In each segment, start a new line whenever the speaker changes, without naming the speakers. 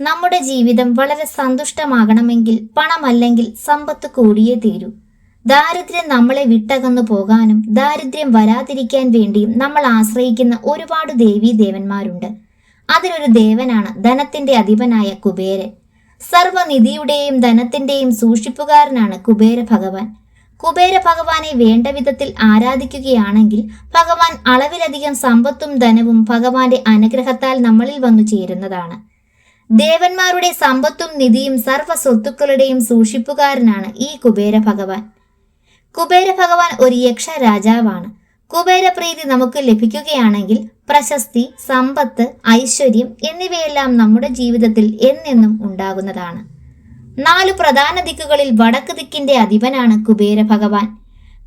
നമ്മുടെ ജീവിതം വളരെ സന്തുഷ്ടമാകണമെങ്കിൽ പണമല്ലെങ്കിൽ സമ്പത്ത് കൂടിയേ തീരൂ. ദാരിദ്ര്യം നമ്മളെ വിട്ടകന്നു പോകാനും ദാരിദ്ര്യം വരാതിരിക്കാൻ വേണ്ടിയും നമ്മൾ ആശ്രയിക്കുന്ന ഒരുപാട് ദേവീ ദേവന്മാരുണ്ട്. അതിലൊരു ദേവനാണ് ധനത്തിന്റെ അധിപനായ കുബേരൻ. സർവനിധിയുടെയും ധനത്തിന്റെയും സൂക്ഷിപ്പുകാരനാണ് കുബേര ഭഗവാൻ. കുബേര ഭഗവാനെ വേണ്ട വിധത്തിൽ ആരാധിക്കുകയാണെങ്കിൽ ഭഗവാൻ അളവിലധികം സമ്പത്തും ധനവും ഭഗവാന്റെ അനുഗ്രഹത്താൽ നമ്മളിൽ വന്നു ചേരുന്നതാണ്. ദേവന്മാരുടെ സമ്പത്തും നിധിയും സർവ സ്വത്തുക്കളുടെയും സൂക്ഷിപ്പുകാരനാണ് ഈ കുബേര ഭഗവാൻ. കുബേര ഭഗവാൻ ഒരു യക്ഷ രാജാവാണ് കുബേരപ്രീതി നമുക്ക് ലഭിക്കുകയാണെങ്കിൽ പ്രശസ്തി സമ്പത്ത് ഐശ്വര്യം എന്നിവയെല്ലാം നമ്മുടെ ജീവിതത്തിൽ എന്നെന്നും ഉണ്ടാകുന്നതാണ്. നാലു പ്രധാന ദിക്കുകളിൽ വടക്ക് ദിക്കിന്റെ അധിപനാണ് കുബേര ഭഗവാൻ.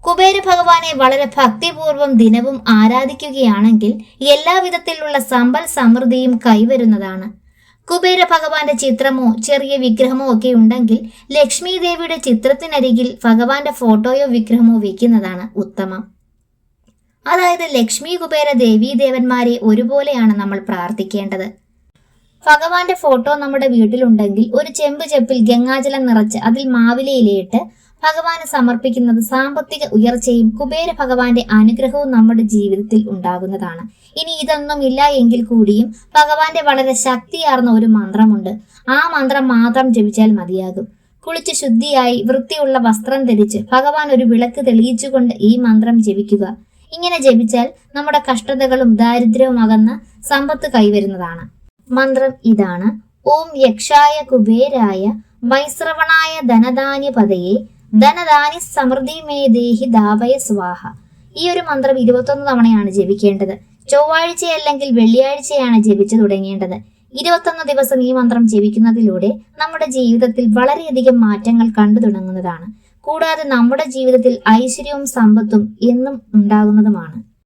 കുബേര ഭഗവാനെ വളരെ ഭക്തിപൂർവം ദിനവും ആരാധിക്കുകയാണെങ്കിൽ എല്ലാവിധത്തിലുള്ള സമ്പൽ സമൃദ്ധിയും കൈവരുന്നതാണ്. കുബേര ഭഗവാന്റെ ചിത്രമോ ചെറിയ വിഗ്രഹമോ ഒക്കെ ഉണ്ടെങ്കിൽ ലക്ഷ്മി ദേവിയുടെ ചിത്രത്തിനരികിൽ ഭഗവാന്റെ ഫോട്ടോയോ വിഗ്രഹമോ വയ്ക്കുന്നതാണ് ഉത്തമം. അതായത് ലക്ഷ്മി കുബേര ദേവീ ദേവന്മാരെ ഒരുപോലെയാണ് നമ്മൾ പ്രാർത്ഥിക്കേണ്ടത്. ഭഗവാന്റെ ഫോട്ടോ നമ്മുടെ വീട്ടിലുണ്ടെങ്കിൽ ഒരു ചെമ്പ് ചെപ്പിൽ ഗംഗാജലം നിറച്ച് അതിൽ മാവിലയിലയിട്ട് ഭഗവാന് സമർപ്പിക്കുന്നത് സാമ്പത്തിക ഉയർച്ചയും കുബേര ഭഗവാന്റെ അനുഗ്രഹവും നമ്മുടെ ജീവിതത്തിൽ ഉണ്ടാകുന്നതാണ്. ഇനി ഇതൊന്നും ഇല്ല എങ്കിൽ കൂടിയും ഭഗവാന്റെ വളരെ ശക്തിയാർന്ന ഒരു മന്ത്രമുണ്ട്. ആ മന്ത്രം മാത്രം ജപിച്ചാൽ മതിയാകും. കുളിച്ച് ശുദ്ധിയായി വൃത്തിയുള്ള വസ്ത്രം ധരിച്ച് ഭഗവാൻ ഒരു വിളക്ക് തെളിയിച്ചുകൊണ്ട് ഈ മന്ത്രം ജപിക്കുക. ഇങ്ങനെ ജപിച്ചാൽ നമ്മുടെ കഷ്ടതകളും ദാരിദ്ര്യവും അകന്ന് സമ്പത്ത് കൈവരുന്നതാണ്. മന്ത്രം ഇതാണ്. ഓം യക്ഷായ കുബേരായ വൈശ്രവണായ ധനധാന്യപതയെ ധനധാനി സമൃദ്ധി മേ ദേഹി ദാവയ സ്വാഹ. ഈ ഒരു മന്ത്രം ഇരുപത്തൊന്ന് തവണയാണ് ജപിക്കേണ്ടത്. ചൊവ്വാഴ്ച അല്ലെങ്കിൽ വെള്ളിയാഴ്ചയാണ് ജപിച്ചു തുടങ്ങേണ്ടത്. ഇരുപത്തൊന്ന് ദിവസം ഈ മന്ത്രം ജപിക്കുന്നതിലൂടെ നമ്മുടെ ജീവിതത്തിൽ വളരെയധികം മാറ്റങ്ങൾ കണ്ടു തുടങ്ങുന്നതാണ്. കൂടാതെ നമ്മുടെ ജീവിതത്തിൽ ഐശ്വര്യവും സമ്പത്തും എന്നും ഉണ്ടാകുന്നതുമാണ്.